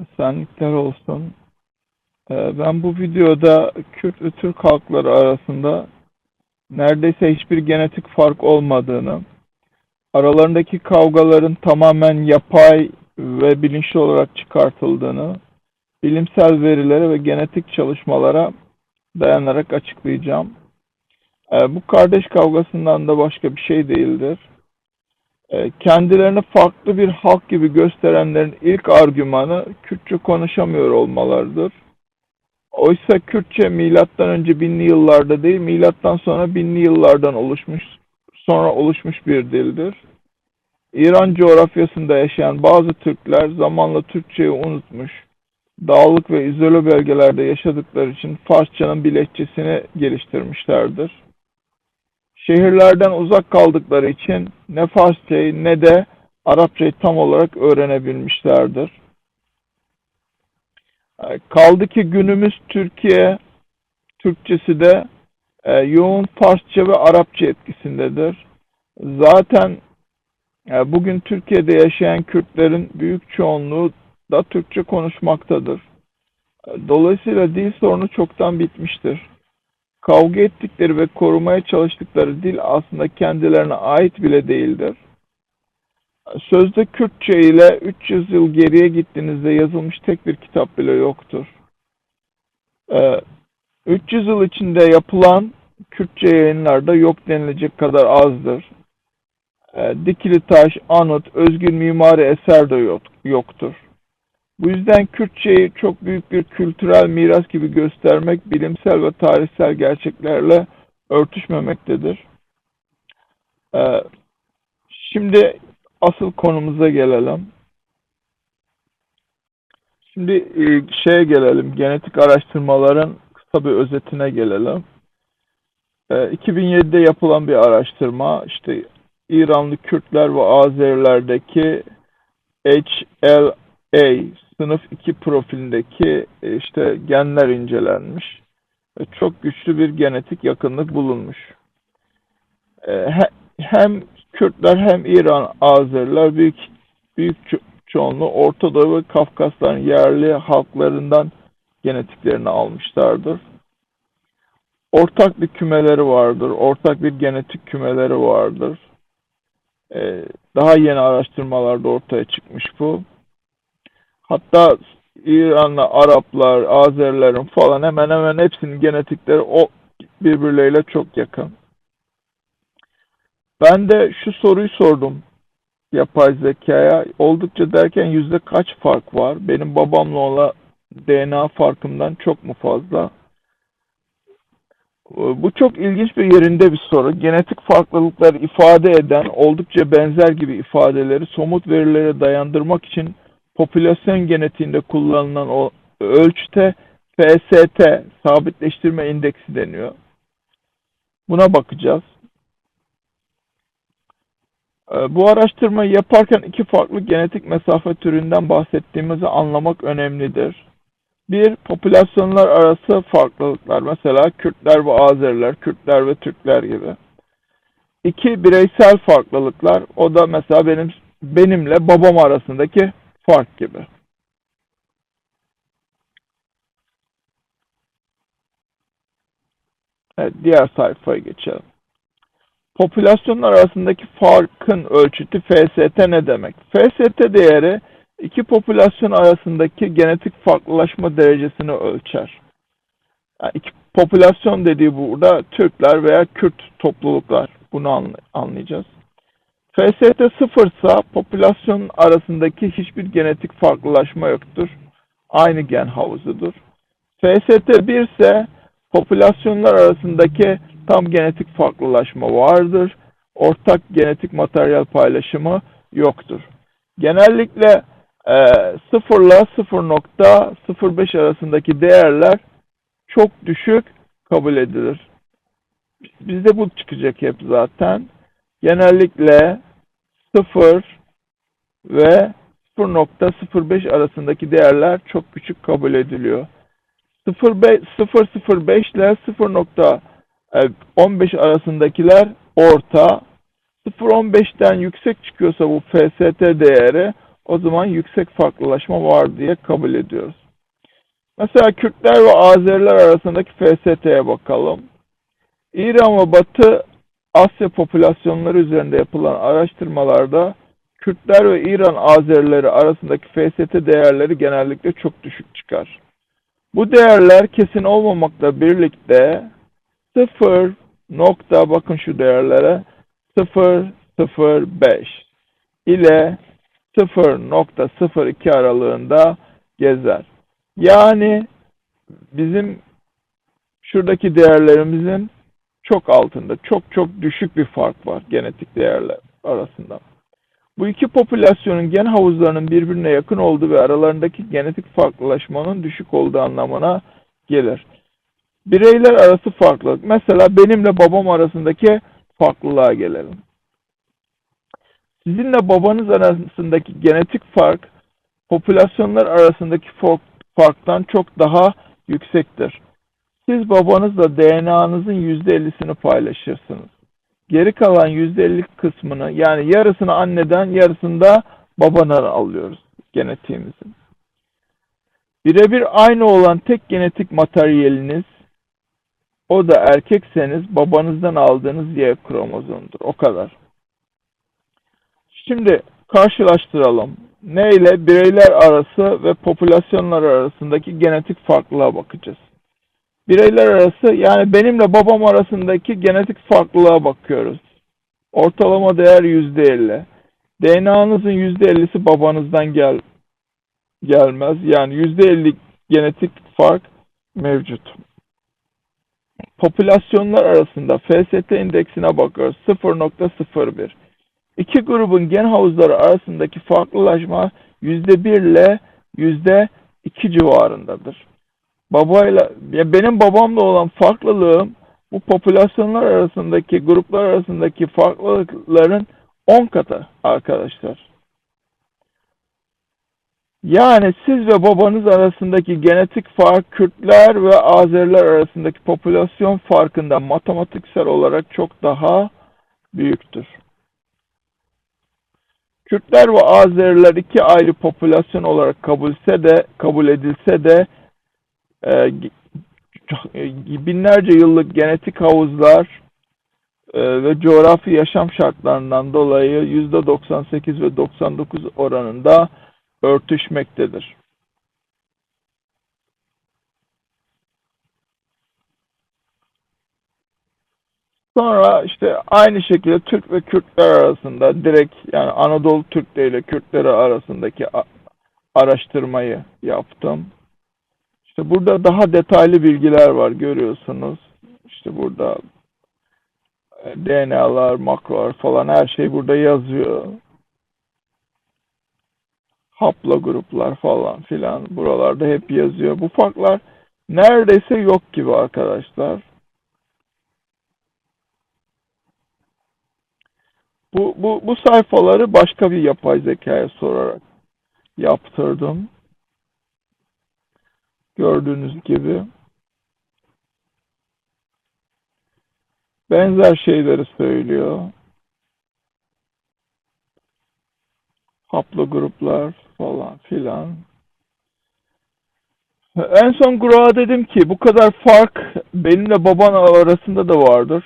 Esenlikler olsun. Ee, Ben bu videoda Kürt ve Türk halkları arasında neredeyse hiçbir genetik fark olmadığını, aralarındaki kavgaların tamamen yapay ve bilinçli olarak çıkartıldığını, bilimsel verilere ve genetik çalışmalara dayanarak açıklayacağım. Ee, Bu kardeş kavgasından da başka bir şey değildir. Ee, Kendilerini farklı bir halk gibi gösterenlerin ilk argümanı Kürtçe konuşamıyor olmalarıdır. Oysa Kürtçe milattan önce binli yıllarda değil, milattan sonra binli yıllardan oluşmuş, sonra oluşmuş bir dildir. İran coğrafyasında yaşayan bazı Türkler zamanla Türkçeyi unutmuş, dağlık ve izole bölgelerde yaşadıkları için Farsçanın bir geliştirmişlerdir. Şehirlerden uzak kaldıkları için ne Farsçayı ne de Arapçayı tam olarak öğrenebilmişlerdir. E, Kaldı ki günümüz Türkiye Türkçesi de e, yoğun Farsça ve Arapça etkisindedir. Zaten e, bugün Türkiye'de yaşayan Kürtlerin büyük çoğunluğu da Türkçe konuşmaktadır. E, Dolayısıyla dil sorunu çoktan bitmiştir. Kavga ettikleri ve korumaya çalıştıkları dil aslında kendilerine ait bile değildir. Sözde Kürtçe ile 300 yıl geriye gittiğinizde yazılmış tek bir kitap bile yoktur. Ee, 300 yıl içinde yapılan Kürtçe yayınlarda yok denilecek kadar azdır. Ee, dikili taş, anıt, özgün mimari eser de yok, yoktur. Bu yüzden Kürtçeyi çok büyük bir kültürel miras gibi göstermek bilimsel ve tarihsel gerçeklerle örtüşmemektedir. Ee, şimdi asıl konumuza gelelim. Şimdi e, şeye gelelim, genetik araştırmaların kısa bir özetine gelelim. E, 2007'de yapılan bir araştırma, işte İranlı Kürtler ve Azerilerdeki HLA sınıf 2 profilindeki e, işte genler incelenmiş. E, Çok güçlü bir genetik yakınlık bulunmuş. E, he- Hem Kürtler hem İran Azeriler büyük büyük ço- çoğunluğu Orta Doğu ve Kafkasların yerli halklarından genetiklerini almışlardır. Ortak bir kümeleri vardır. Ortak bir genetik kümeleri vardır. Ee, daha yeni araştırmalarda ortaya çıkmış bu. Hatta İranlı Araplar, Azerilerin falan hemen hemen hepsinin genetikleri o birbirleriyle çok yakın. Ben de şu soruyu sordum yapay zekaya. Oldukça derken yüzde kaç fark var? Benim babamla olan DNA farkımdan çok mu fazla? Bu çok ilginç bir yerinde bir soru. Genetik farklılıkları ifade eden oldukça benzer gibi ifadeleri somut verilere dayandırmak için popülasyon genetiğinde kullanılan o ölçüte FST, sabitleştirme indeksi deniyor. Buna bakacağız. Ee, Bu araştırmayı yaparken iki farklı genetik mesafe türünden bahsettiğimizi anlamak önemlidir. Bir, popülasyonlar arası farklılıklar. Mesela Kürtler ve Azeriler, Kürtler ve Türkler gibi. İki, bireysel farklılıklar. O da mesela benim benimle babam arasındaki fark gibi. Evet, diğer sayfaya geçelim. Popülasyonlar arasındaki farkın ölçütü FST ne demek? FST değeri iki popülasyon arasındaki genetik farklılaşma derecesini ölçer. Yani iki popülasyon dediği burada Türkler veya Kürt topluluklar. Bunu anlay- anlayacağız. FST sıfırsa popülasyon arasındaki hiçbir genetik farklılaşma yoktur. Aynı gen havuzudur. FST 1 ise popülasyonlar arasındaki tam genetik farklılaşma vardır. Ortak genetik materyal paylaşımı yoktur. Genellikle e, 0 ile 0.05 arasındaki değerler çok düşük kabul edilir. Bizde bu çıkacak hep zaten. Genellikle 0 ve 0.05 arasındaki değerler çok küçük kabul ediliyor. 0.05 ile 0.15 arasındakiler orta. 0.15'ten yüksek çıkıyorsa bu FST değeri o zaman yüksek farklılaşma var diye kabul ediyoruz. Mesela Kürtler ve Azeriler arasındaki FST'ye bakalım. İran ve Batı Asya popülasyonları üzerinde yapılan araştırmalarda Kürtler ve İran Azerileri arasındaki FST değerleri genellikle çok düşük çıkar. Bu değerler kesin olmamakla birlikte 0 nokta bakın şu değerlere 0.05 ile 0.02 aralığında gezer. Yani bizim şuradaki değerlerimizin çok altında, çok çok düşük bir fark var genetik değerler arasında. Bu iki popülasyonun gen havuzlarının birbirine yakın olduğu ve aralarındaki genetik farklılaşmanın düşük olduğu anlamına gelir. Bireyler arası farklılık. Mesela benimle babam arasındaki farklılığa gelelim. Sizinle babanız arasındaki genetik fark popülasyonlar arasındaki farktan çok daha yüksektir. Siz babanızla DNA'nızın %50'sini paylaşırsınız. Geri kalan %50 kısmını yani yarısını anneden yarısını da babadan alıyoruz genetiğimizin. Birebir aynı olan tek genetik materyaliniz o da erkekseniz babanızdan aldığınız Y kromozomudur. O kadar. Şimdi karşılaştıralım. Ne ile bireyler arası ve popülasyonlar arasındaki genetik farklılığa bakacağız. Bireyler arası yani benimle babam arasındaki genetik farklılığa bakıyoruz. Ortalama değer %50. DNA'nızın %50'si babanızdan gel gelmez. Yani %50 genetik fark mevcut. Popülasyonlar arasında FST indeksine bakıyoruz. 0.01. İki grubun gen havuzları arasındaki farklılaşma %1 ile %2 civarındadır. Babayla, ya benim babamla olan farklılığım bu popülasyonlar arasındaki, gruplar arasındaki farklılıkların 10 katı arkadaşlar. Yani siz ve babanız arasındaki genetik fark Kürtler ve Azeriler arasındaki popülasyon farkında matematiksel olarak çok daha büyüktür. Kürtler ve Azeriler iki ayrı popülasyon olarak kabulse de kabul edilse de e, binlerce yıllık genetik havuzlar e, ve coğrafi yaşam şartlarından dolayı %98 ve 99 oranında örtüşmektedir. Sonra işte aynı şekilde Türk ve Kürtler arasında direkt yani Anadolu Türkleri ile Kürtleri arasındaki araştırmayı yaptım. İşte burada daha detaylı bilgiler var görüyorsunuz. İşte burada e, DNA'lar, makrolar falan her şey burada yazıyor. Haplo gruplar falan filan buralarda hep yazıyor. Bu farklar neredeyse yok gibi arkadaşlar. Bu, bu, bu sayfaları başka bir yapay zekaya sorarak yaptırdım. Gördüğünüz gibi. Benzer şeyleri söylüyor. Haplo gruplar falan filan. En son gruba dedim ki bu kadar fark benimle baban arasında da vardır.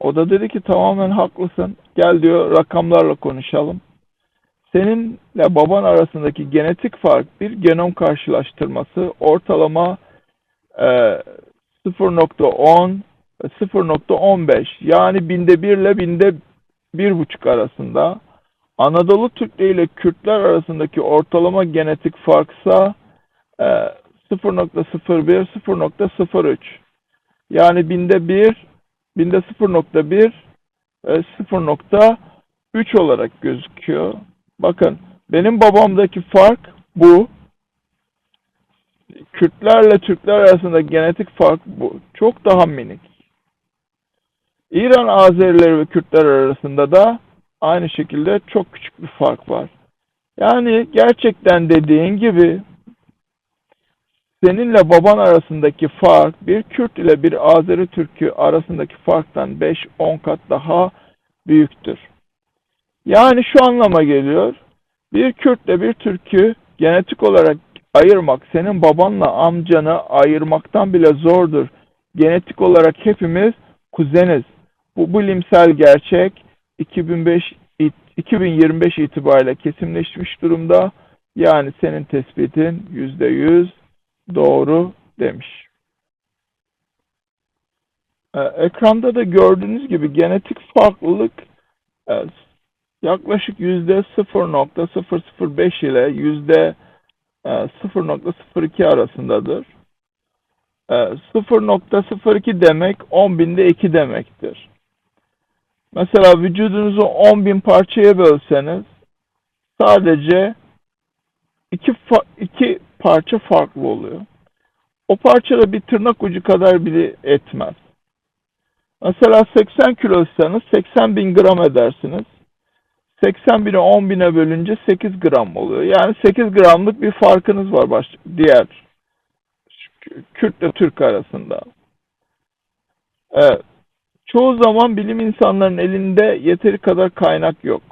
O da dedi ki tamamen haklısın. Gel diyor rakamlarla konuşalım. Seninle baban arasındaki genetik fark bir genom karşılaştırması ortalama e, 0.10 0.15 yani binde bir ile binde bir buçuk arasında. Anadolu Türkleri ile Kürtler arasındaki ortalama genetik farksa e, 0.01 0.03 yani binde bir binde 0.1 ve 0.3 olarak gözüküyor. Bakın benim babamdaki fark bu. Kürtlerle Türkler arasında genetik fark bu. Çok daha minik. İran Azerileri ve Kürtler arasında da aynı şekilde çok küçük bir fark var. Yani gerçekten dediğin gibi seninle baban arasındaki fark bir Kürt ile bir Azeri Türk'ü arasındaki farktan 5-10 kat daha büyüktür. Yani şu anlama geliyor. Bir Kürtle bir Türk'ü genetik olarak ayırmak senin babanla amcanı ayırmaktan bile zordur. Genetik olarak hepimiz kuzeniz. Bu bilimsel gerçek 2005 it- 2025 itibariyle kesinleşmiş durumda. Yani senin tespitin %100 doğru demiş. Ee, Ekranda da gördüğünüz gibi genetik farklılık e, yaklaşık yüzde 0.005 ile yüzde e, 0.02 arasındadır. E, 0.02 demek 10 binde 2 demektir. Mesela vücudunuzu 10 bin parçaya bölseniz sadece iki, iki parça farklı oluyor. O parçada bir tırnak ucu kadar bile etmez. Mesela 80 kiloysanız 80 bin gram edersiniz. 80 bini 10 bine bölünce 8 gram oluyor. Yani 8 gramlık bir farkınız var baş, diğer Kürt ile Türk arasında. Evet. Çoğu zaman bilim insanlarının elinde yeteri kadar kaynak yok.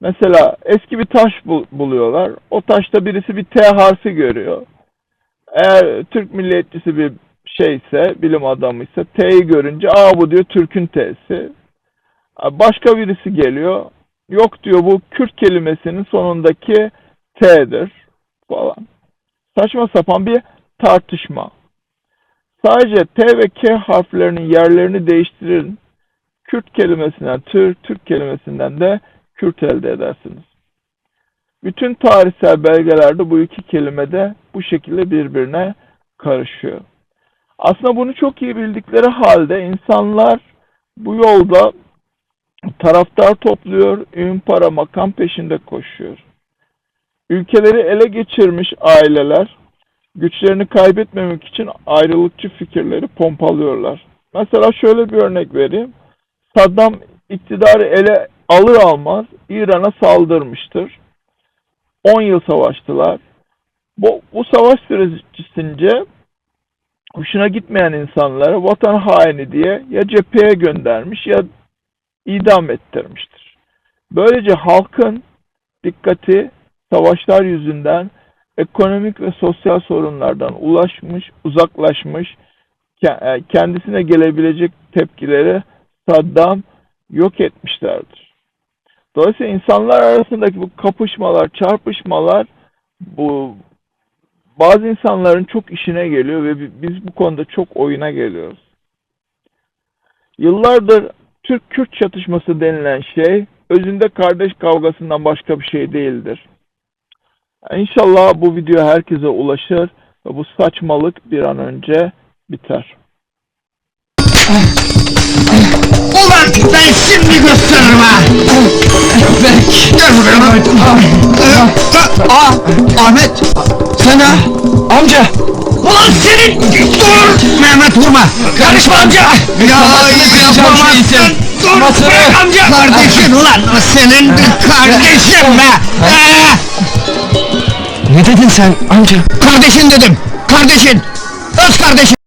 Mesela eski bir taş bul- buluyorlar. O taşta birisi bir T harfi görüyor. Eğer Türk milliyetçisi bir şeyse, bilim adamıysa T'yi görünce aa bu diyor Türk'ün T'si. Başka birisi geliyor. Yok diyor bu Kürt kelimesinin sonundaki T'dir falan. Saçma sapan bir tartışma. Sadece T ve K harflerinin yerlerini değiştirin. Kürt kelimesinden Türk, Türk kelimesinden de Kürt elde edersiniz. Bütün tarihsel belgelerde bu iki kelime de bu şekilde birbirine karışıyor. Aslında bunu çok iyi bildikleri halde insanlar bu yolda taraftar topluyor, ün para makam peşinde koşuyor. Ülkeleri ele geçirmiş aileler güçlerini kaybetmemek için ayrılıkçı fikirleri pompalıyorlar. Mesela şöyle bir örnek vereyim. Saddam iktidarı ele alır almaz İran'a saldırmıştır. 10 yıl savaştılar. Bu, bu savaş sürecince hoşuna gitmeyen insanları vatan haini diye ya cepheye göndermiş ya idam ettirmiştir. Böylece halkın dikkati savaşlar yüzünden ekonomik ve sosyal sorunlardan ulaşmış, uzaklaşmış, e, kendisine gelebilecek tepkileri Saddam yok etmişlerdir. Dolayısıyla insanlar arasındaki bu kapışmalar, çarpışmalar bu bazı insanların çok işine geliyor ve bi- biz bu konuda çok oyuna geliyoruz. Yıllardır Türk-Kürt çatışması denilen şey özünde kardeş kavgasından başka bir şey değildir. İnşallah bu video herkese ulaşır ve bu saçmalık bir an önce biter. Ulan ben şimdi gösteririm ha. Gel buraya lan. Aa, Ahmet. Sen ha? Amca. Ulan senin dur. Mehmet vurma. Karışma amca. Ya yapamazsın. Dur bırak amca. Kardeşin ulan o senin kardeşin be. Ee, Ne dedin sen amca? Kardeşin dedim. Kardeşin. Öz kardeşin.